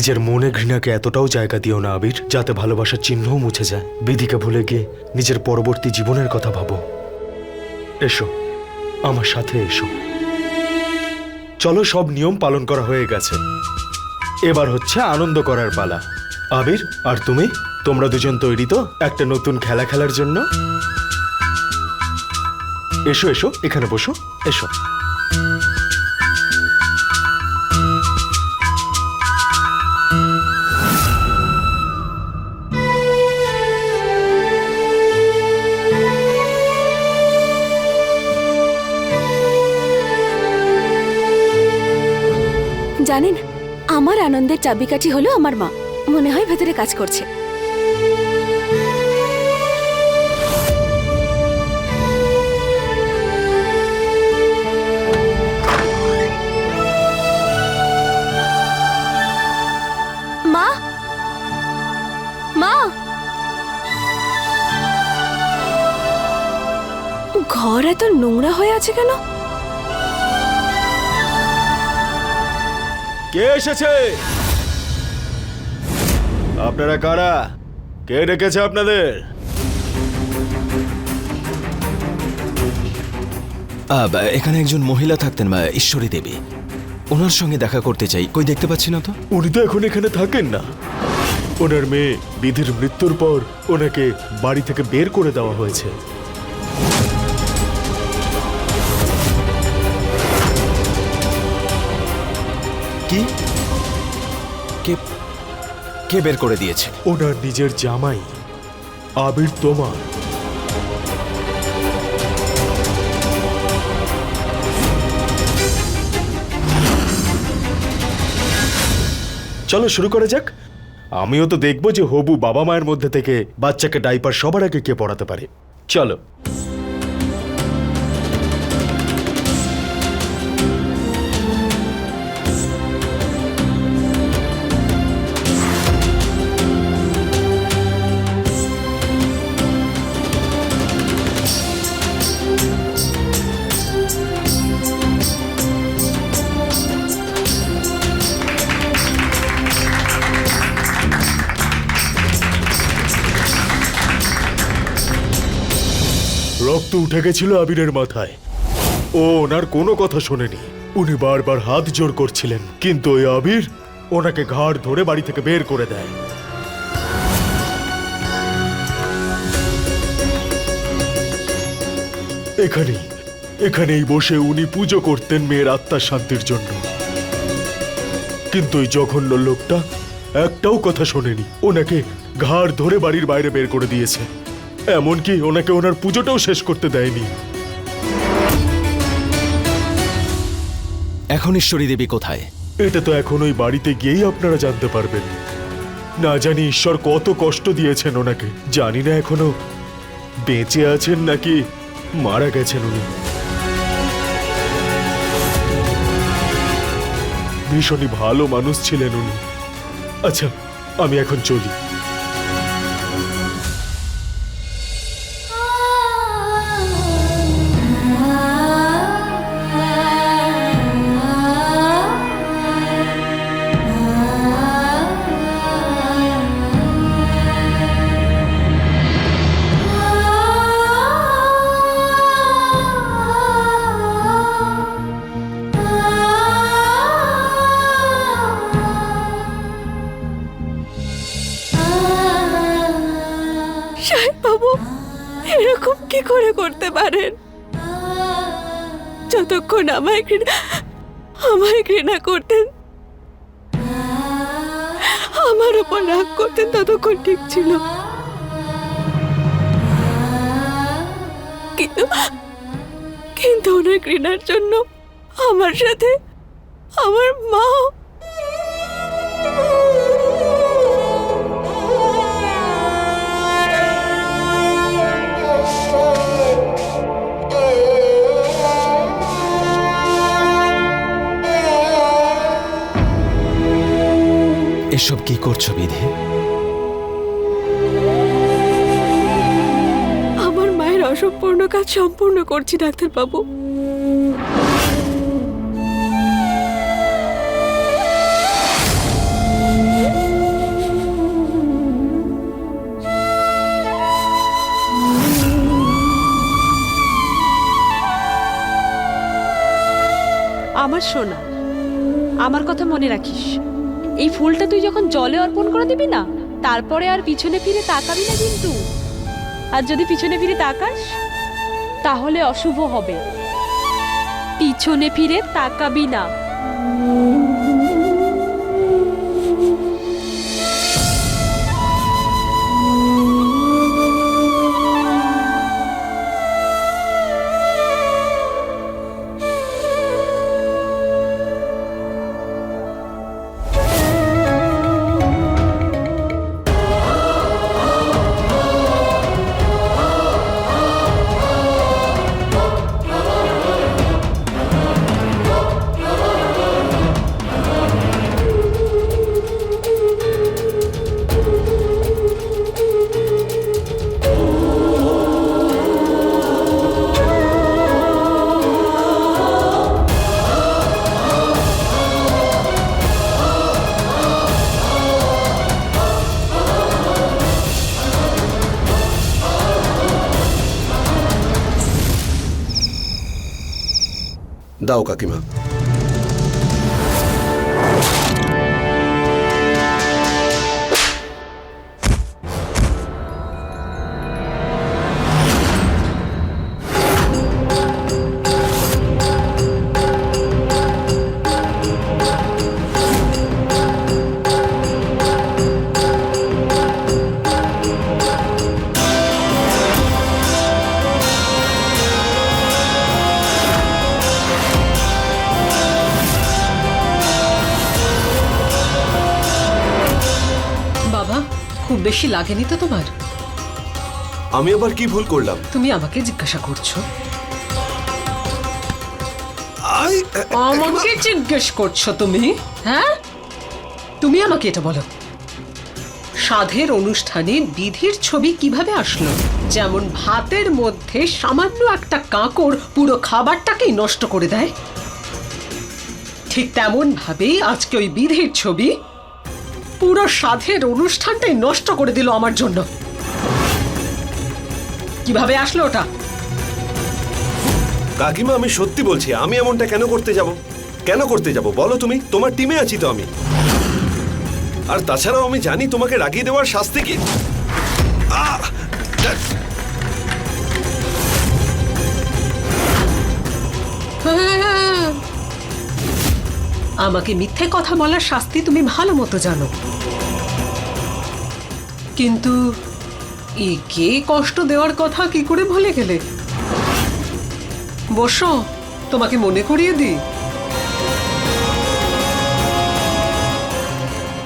নিজের মনে ঘৃণাকে এতটাও জায়গা দিও না আবির, যাতে ভালোবাসার চিহ্নও মুছে যায়। বিধিকে ভুলে গিয়ে নিজের পরবর্তী জীবনের কথা ভাবো। এসো, আমার সাথে এসো। চলো সব নিয়ম পালন করা হয়ে গেছে। এবার হচ্ছে আনন্দ করার পালা। আবির আর তুমি? তোমরা দুজন তৈরি তো? একটা নতুন খেলা খেলার জন্য? এসো এসো, এখানে বসো। এসো। জানেন, আমার আনন্দের চাবিকাঠি হলো আমার মা। মনে হয় ভেতরে কাজ করছে। ঘর এত নোংরা হয়ে আছে কেন? কে এসেছে? আপনারা কারা? কে ডেকেছে আপনাদের? এখানে একজন মহিলা থাকতেন বা ঈশ্বরী দেবী। ওনার সঙ্গে দেখা করতে চাই। কই দেখতে পাচ্ছি না তো? উনি তো এখন এখানে থাকেন না। ওনার মেয়ে বিধির মৃত্যুর পর ওনাকে বাড়ি থেকে বের করে দেওয়া হয়েছে। কি? কে কে বের করে দিয়েছে? ওনার নিজের জামাই, আবির তোমার। চলো শুরু করা যাক। আমিও তো দেখব যে হবু বাবা মায়ের মধ্যে থেকে বাচ্চাকে ডাইপার সবার আগে কে পড়াতে পারে। চলো। রক্ত উঠে গেছিল আবিরের মাথায়। ও ওনার কোনো কথা শোনেনি। উনি বারবার হাত জোর করছিলেন, কিন্তু ওই আবির ওনাকে ঘাড় ধরে বাড়ি থেকে বের করে দেয়। এখানেই এখানেই বসে উনি পুজো করতেন মেয়ের আত্মার শান্তির জন্য। কিন্তু ওই জঘন্য লোকটা একটাও কথা শোনেনি। ওনাকে ঘাড় ধরে বাড়ির বাইরে বের করে দিয়েছে। এমনকি ওনাকে ওনার পুজোটাও শেষ করতে দেয়নি। এখন ঈশ্বরী দেবী কোথায়? এটা তো এখন ওই বাড়িতে গিয়েই আপনারা জানতে পারবেন। না জানি ঈশ্বর কত কষ্ট দিয়েছেন ওনাকে। জানি না এখনও বেঁচে আছেন নাকি মারা গেছেন উনি। ভীষণই ভালো মানুষ ছিলেন উনি। আচ্ছা আমি এখন চলি। বাবু? এরকম কি করে করতে পারেন? যতক্ষণ আমায় ঘৃণা আমায় ঘৃণা করতেন, আমার উপর রাগ করতেন, ততক্ষণ ঠিক ছিল। কিন্তু কিন্তু ওনার ঘৃণার জন্য আমার সাথে আমার মা এসব কি করছ বিধে? আমার মায়ের অসম্পূর্ণ কাজ সম্পূর্ণ করছি ডাক্তার বাবু আমার সোনা আমার কথা মনে রাখিস। এই ফুলটা তুই যখন জলে অর্পণ করে দিবি না, তারপরে আর পিছনে ফিরে তাকাবি না কিন্তু। আর যদি পিছনে ফিরে তাকাস, তাহলে অশুভ হবে। পিছনে ফিরে তাকাবি না। দাও কাকিমা। বেশি লাগেনি তো তোমার? আমি আবার কি ভুল করলাম? তুমি আমাকে জিজ্ঞাসা করছ। আমাকে জিজ্ঞেস করছ তুমি? হ্যাঁ? তুমি আমাকে এটা বলো। সাধের অনুষ্ঠানে বিধির ছবি কীভাবে আসলো? যেমন ভাতের মধ্যে সামান্য একটা কাঁকড় পুরো খাবারটাকেই নষ্ট করে দেয়। ঠিক তেমন ভাবেই আজকে ওই বিধির ছবি পুরো সাধের অনুষ্ঠানটাই নষ্ট করে দিল আমার জন্য। কীভাবে আসলো ওটা? কাকিমা আমি সত্যি বলছি আমি এমনটা কেন করতে যাব? কেন করতে যাব? বলো তুমি তোমার টিমে আছি তো আমি। আর তাছাড়াও আমি জানি তোমাকে রাগিয়ে দেওয়ার শাস্তি কি। আহ! আমাকে মিথ্যে কথা বলার শাস্তি তুমি ভালো মতো জানো। কিন্তু একে কষ্ট দেওয়ার কথা কি করে ভুলে গেলে? বসো, তোমাকে মনে করিয়ে দিই।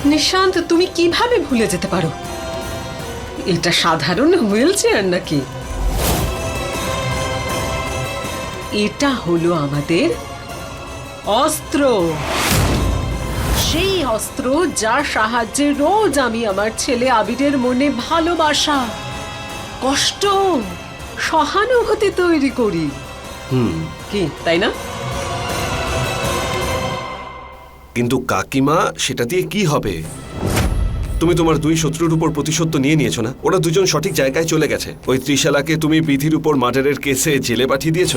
নিশান্ত, তুমি কীভাবে ভুলে যেতে পারো? এটা সাধারণ হুইল চেয়ার নাকি? এটা হলো আমাদের অস্ত্র। সেই অস্ত্র যার সাহায্যে রোজ আমি আমার ছেলে আবিরের মনে ভালোবাসা কষ্ট সহানুভূতি তৈরি করি। হুম। কি তাই না? কিন্তু কাকিমা সেটা দিয়ে কি হবে? তুমি তোমার দুই শত্রুর উপর প্রতিশোধ নিয়ে নিয়েছো না? ওরা দুজন সঠিক জায়গায় চলে গেছে। ওই ত্রিশালাকে তুমি বিধির উপর মার্ডারের কেসে জেলে পাঠিয়ে দিয়েছ।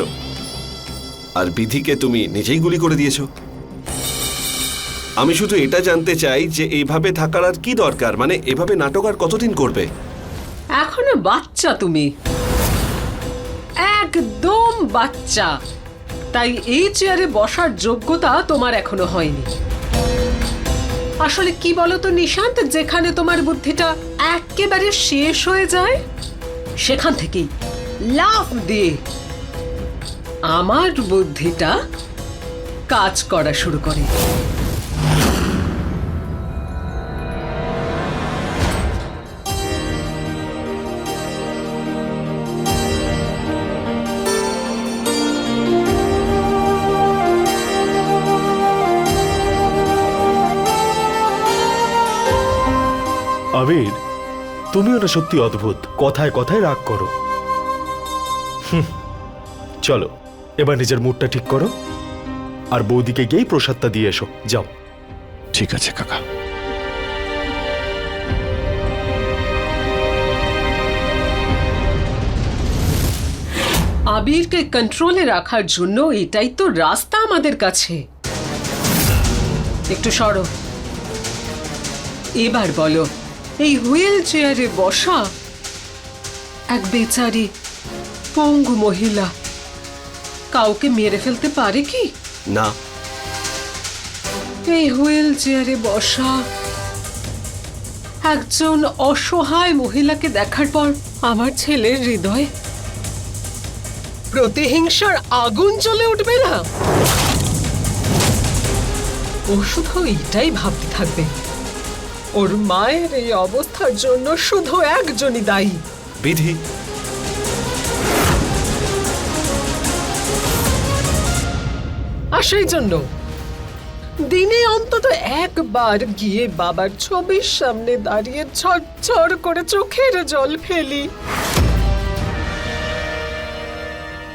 আর বিধিকে তুমি নিজেই গুলি করে দিয়েছ। আমি শুধু এটা জানতে চাই যে এইভাবে থাকার আর কি দরকার? মানে এভাবে নাটক আর কতদিন করবে? এখনও বাচ্চা তুমি। একদম বাচ্চা। তাই এই চেয়ারে বসার যোগ্যতা তোমার এখনও হয়নি। আসলে কি বলো তো নিশান্ত, যেখানে তোমার বুদ্ধিটা একেবারে শেষ হয়ে যায়, সেখান থেকেই লাফ দিয়ে আমার বুদ্ধিটা কাজ করা শুরু করে। আবির তুমিও না সত্যি অদ্ভুত। কথায় কথায় রাগ করো। চলো এবার নিজের মুডটা ঠিক করো। আর বৌদিকে গিয়েই প্রসাদটা দিয়ে এসো। যাও। ঠিক আছে কাকা। আবিরকে কন্ট্রোলে রাখার জন্য এটাই তো রাস্তা আমাদের কাছে। একটু সরো। এবার বলো এই হুইল চেয়ারে বসা এক বেচারি পঙ্গু মহিলা। কাউকে মেরে ফেলতে পারে কি? না। এই হুইল চেয়ারে বসা একজন অসহায় মহিলাকে দেখার পর আমার ছেলের হৃদয় প্রতিহিংসার আগুন চলে উঠবে না। ও শুধু এটাই ভাবতে থাকবে। ওর মায়ের এই অবস্থার জন্য শুধু একজনই দায়ী। বিধি। আর সেই জন্য দিনে অন্তত একবার গিয়ে বাবার ছবির সামনে দাঁড়িয়ে ঝরঝর করে চোখের জল ফেলি।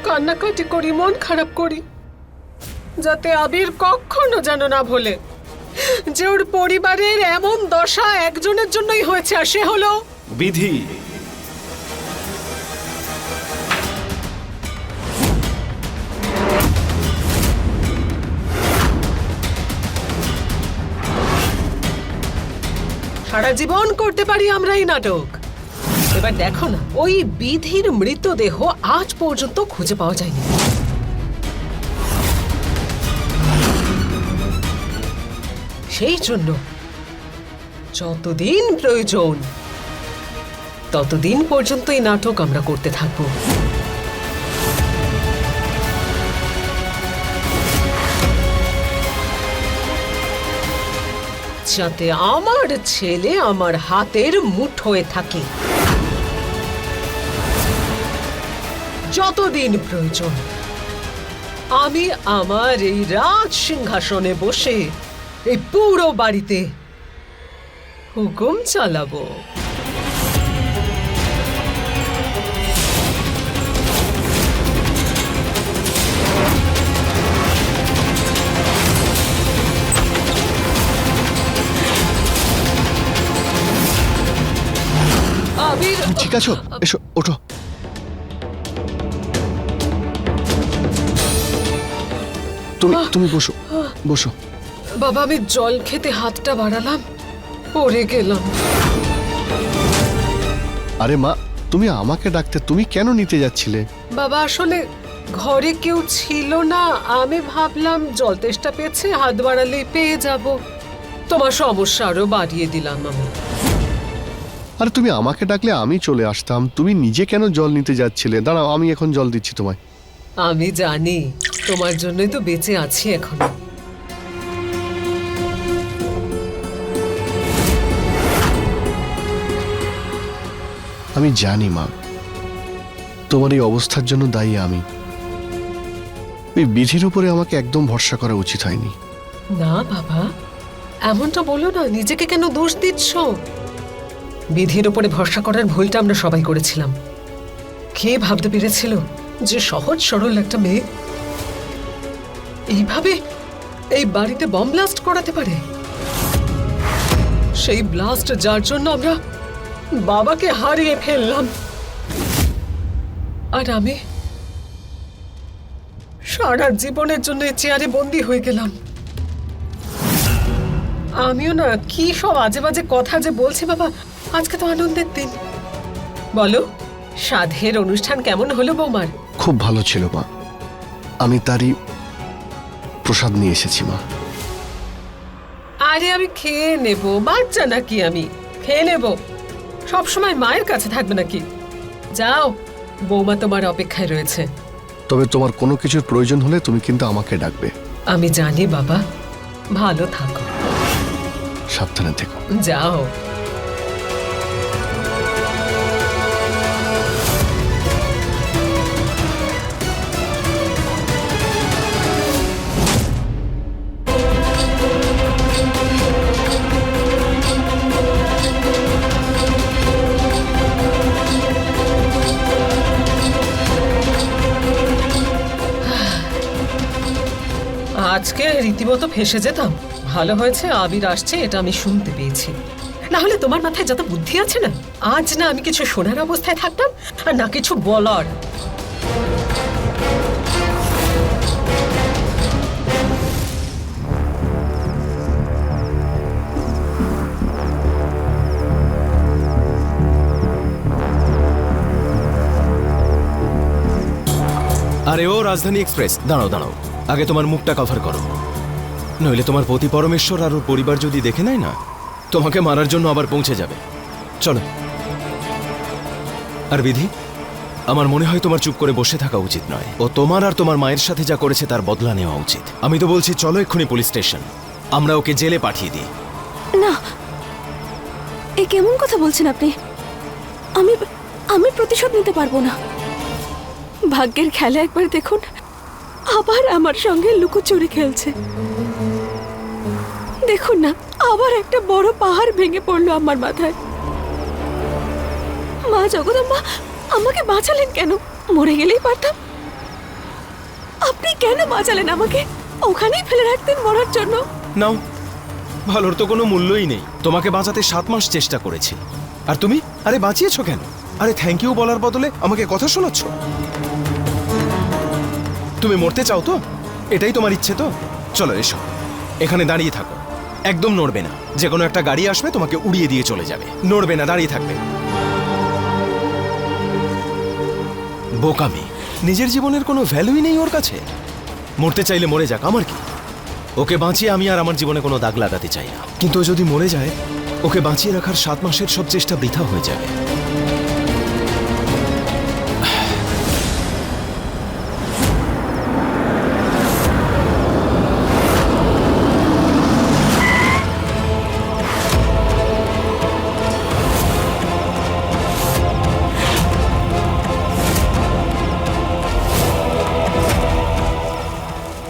কান্নাকাটি করি মন খারাপ করি যাতে আবির কখনো যেন না ভোলে। যে ওর পরিবারের এমন দশা একজনের জন্যই হয়েছে আর সে হলো বিধি। সারা জীবন করতে পারি আমরা এই নাটক। এবার দেখো না ওই বিধির মৃতদেহ আজ পর্যন্ত খুঁজে পাওয়া যায়নি। সেই জন্য যতদিন প্রয়োজন, ততদিন পর্যন্ত এই নাটক আমরা করতে থাকব। যাতে আমার ছেলে আমার হাতের মুঠোয় থাকে। যতদিন প্রয়োজন, আমি আমার এই রাজ সিংহাসনে বসে এই পুরো বাড়িতে হুকুম চালাবো। ঠিক আছো? এসো ওঠো। তুমি তুমি বসো বসো। বাবা আমি জল খেতে হাতটা বাড়ালাম পড়ে গেলাম। আরে মা তুমি আমাকে ডাকতে তুমি কেন নিতে যাচ্ছিলে? বাবা আসলে ঘরে কেউ ছিল না। আমি ভাবলাম জল তেষ্টা পেয়েছে হাত বাড়ালেই পেয়ে যাব। তোমার সমস্যা আরও বাড়িয়ে দিলাম আমি। আরে তুমি আমাকে ডাকলে আমি চলে আসতাম। তুমি নিজে কেন জল নিতে যাচ্ছিলে? দাঁড়াও আমি এখন জল দিচ্ছি তোমায়। আমি জানি তোমার জন্যই তো বেঁচে আছি এখনও। আমি জানি, মা। তোমার এই অবস্থার জন্য দায়ী আমি। ওই বিধির উপরে আমাকে একদম ভরসা করা উচিত হয়নি। না, বাবা। এমনটা বলো না, নিজেকে কেন দোষ দিচ্ছ? বিধির উপরে ভরসা করার ভুলটা আমরা সবাই করেছিলাম। কে ভাবতে পেরেছিল যে সহজ সরল একটা মেয়ে এইভাবে এই বাড়িতে বম ব্লাস্ট করাতে পারে? সেই ব্লাস্ট যার জন্য আমরা বাবাকে হারিয়ে ফেললাম। আর আমি সারা জীবনের জন্য চেয়ারে বন্দি হয়ে গেলাম। আমিও না কি সব আজে বাজে কথা যে বলছি বাবা আজকে তো আনন্দের দিন। বলো সাধের অনুষ্ঠান কেমন হলো বৌমার? খুব ভালো ছিল মা। আমি তারই প্রসাদ নিয়ে এসেছি মা। আরে আমি খেয়ে নেব বাচ্চা নাকি আমি? খেয়ে নেব। সব সময় মায়ের কাছে থাকবে নাকি? যাও বৌমা তোমার অপেক্ষায় রয়েছে। তবে তোমার কোনো কিছুর প্রয়োজন হলে তুমি কিন্তু আমাকে ডাকবে। আমি জানি বাবা ভালো থাকো। সাবধানে থেকো। যাও। আজকে রীতিমতো ফেসে যেতাম। ভালো হয়েছে, আবির আসছে, এটা আমি শুনতে পেয়েছি। না হলে তোমার মাথায় যত বুদ্ধি আছে না, আজ না আমি কিছু শোনার অবস্থায় থাকতাম, আর না কিছু বলার। আরে ও, রাজধানী এক্সপ্রেস। দাঁড়াও দাঁড়াও। আগে তোমার মুখটা কভার করো। নইলে তোমার পতি পরমেশ্বর আর ওর পরিবার যদি দেখে নেয় না, তোমাকে মারার জন্য আবার পৌঁছে যাবে। চলো। আর বিধি, আমার মনে হয় তোমার চুপ করে বসে থাকা উচিত নয়। ও তোমার আর তোমার মায়ের সাথে যা করেছে তার বদলা নেওয়া উচিত। আমি তো বলছি, চলো এক্ষুনি পুলিশ স্টেশন। আমরা ওকে জেলে পাঠিয়ে দিই। না। এ কেমন কথা বলছেন আপনি? আমি আমি প্রতিশোধ নিতে পারব না। ভাগ্যের খেলা একবার দেখুন। আবার আমার সঙ্গে লুকোচুরি খেলছে। দেখুন না, আবার একটা বড় পাহাড় ভেঙে পড়ল আমার মাথায়। মা জগদম্বা আমাকে বাঁচালেন কেন? মরে গেলেই পারতাম। আপনি কেন বাঁচালেন আমাকে? ওখানেই ফেলে রাখতেন মরার জন্য। নাও, ভালোর তো কোনো মূল্যই নেই। তোমাকে বাঁচাতে সাত মাস চেষ্টা করেছি। আর তুমি? আরে, বাঁচিয়েছো কেন? আরে থ্যাংক ইউ বলার বদলে আমাকে কথা শোনাচ্ছ? তুমি মরতে চাও তো? এটাই তোমার ইচ্ছে তো? চলো, এসো। এখানে দাঁড়িয়ে থাকো। একদম নড়বে না। যে কোনো একটা গাড়ি আসবে, তোমাকে উড়িয়ে দিয়ে চলে যাবে। নড়বে না, দাঁড়িয়ে থাকবে। বোকামি নিজের জীবনের কোনো ভ্যালুই নেই ওর কাছে? মরতে চাইলে মরে যাক, আমার কি? ওকে বাঁচিয়ে আমি আর আমার জীবনে কোনো দাগ লাগাতে চাই না। কিন্তু যদি মরে যায়, ওকে বাঁচিয়ে রাখার সাত মাসের সব চেষ্টা বৃথা হয়ে যাবে।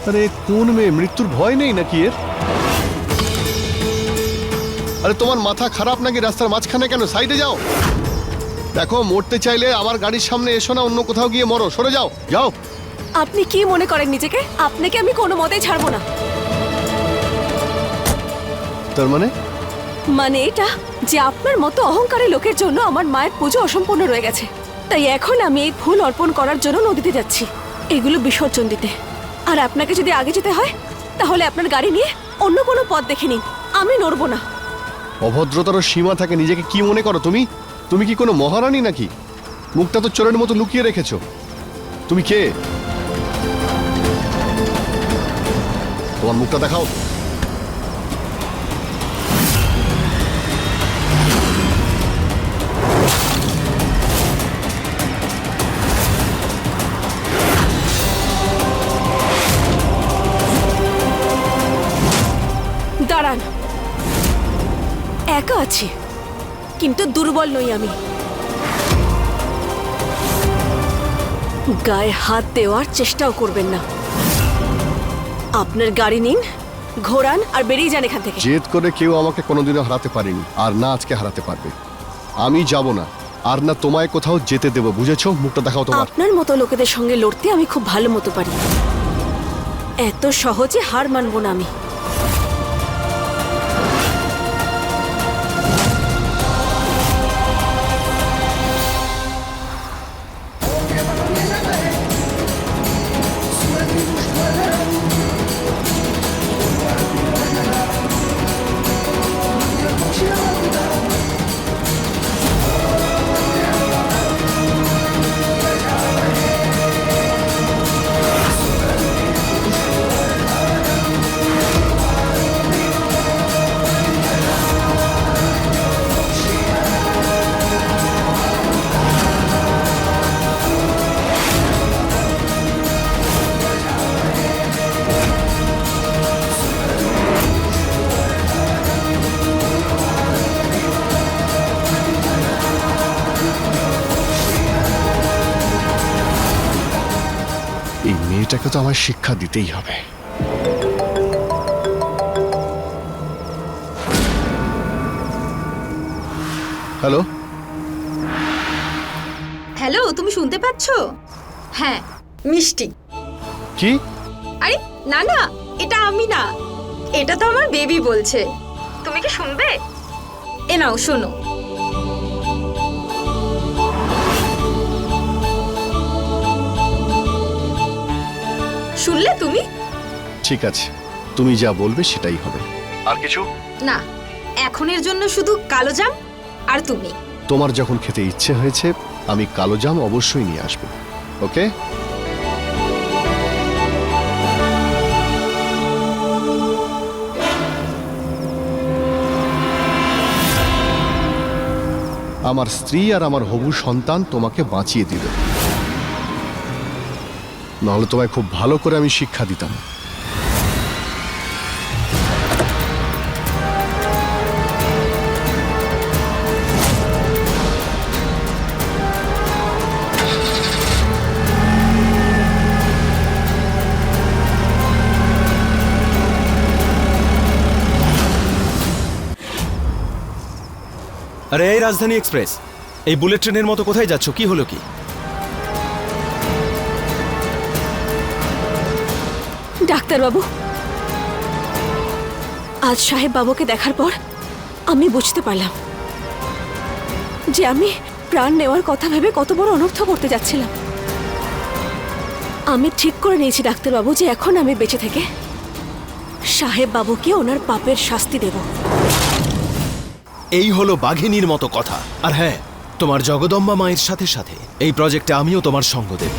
আরে কোন মেয়ে? মৃত্যুর ভয় নেই নাকি এর? আরে তোমার মাথা খারাপ নাকি? রাস্তার মাঝখানে কেন? সাইডে যাও। দেখো মরতে চাইলে আমার গাড়ির সামনে এসো না অন্য কোথাও গিয়ে মরো। সরে যাও। যাও। আপনি কি মনে করেন নিজেকে? আপনাকে আমি কোনো মতেই ছাড়বো না। তার মানে? মানে এটা যে আপনার মতো অহংকারী লোকের জন্য আমার মায়ের পুজো অসম্পূর্ণ রয়ে গেছে। তাই এখন আমি এই ফুল অর্পণ করার জন্য নদীতে যাচ্ছি। এগুলো বিসর্জন দিতে। আর আপনাকে যদি আগে যেতে হয়, তাহলে আপনার গাড়ি নিয়ে অন্য কোনো পথ দেখে নিন। আমি নড়ব না। অভদ্রতারও সীমা থাকে, নিজেকে কি মনে করো তুমি? তুমি কি কোনো মহারানী নাকি? মুখটা তো চোরের মতো লুকিয়ে রেখেছো। তুমি কে? তোমার মুখটা দেখাও। একা আছি কিন্তু দুর্বল নই আমি। গায়ে হাত দেওয়ার চেষ্টাও করবেন না। আপনার গাড়ি নিন ঘোরান আর বেরিয়ে যান এখান থেকে। জেদ করে কেউ আমাকে কোনোদিনও হারাতে পারেনি আর না আজকে হারাতে পারবে। আমি যাব না আর না তোমায় কোথাও যেতে দেবো বুঝেছ? মুখটা দেখাও তোমার। আপনার মতো লোকেদের সঙ্গে লড়তে আমি খুব ভালো মতো পারি। এত সহজে হার মানবো না আমি। আমার শিক্ষা দিতেই হবে। হ্যালো? হ্যালো তুমি শুনতে পাচ্ছ? হ্যাঁ মিষ্টি। কি? আরে না না এটা আমি না। এটা তো আমার বেবি বলছে। তুমি কি শুনবে? এ নাও শোনো। শুনলে তুমি? ঠিক আছে তুমি যা বলবে সেটাই হবে। আর কিছু? না এখনের জন্য শুধু কালো জাম আর তুমি। তোমার যখন খেতে ইচ্ছে হয়েছে আমি কালো জাম অবশ্যই নিয়ে আসব ওকে? আমার স্ত্রী আর আমার হবু সন্তান তোমাকে বাঁচিয়ে দিল নাহলে তোমায় খুব ভালো করে আমি শিক্ষা দিতাম। আরে এই রাজধানী এক্সপ্রেস, এই বুলেট ট্রেনের মতো কোথায় যাচ্ছ? কি হলো কি? ডাক্তারবাবু। আজ সাহেব বাবুকে দেখার পর আমি বুঝতে পারলাম যে আমি প্রাণ নেওয়ার কথা ভেবে কত বড় অনর্থ করতে যাচ্ছিলাম। আমি ঠিক করে নিয়েছি, ডাক্তারবাবু, যে এখন আমি বেঁচে থেকে সাহেব বাবুকে ওনার পাপের শাস্তি দেব। এই হলো বাঘিনীর মতো কথা। আর হ্যাঁ তোমার জগদম্বা মায়ের সাথে সাথে এই প্রজেক্টে আমিও তোমার সঙ্গ দেব।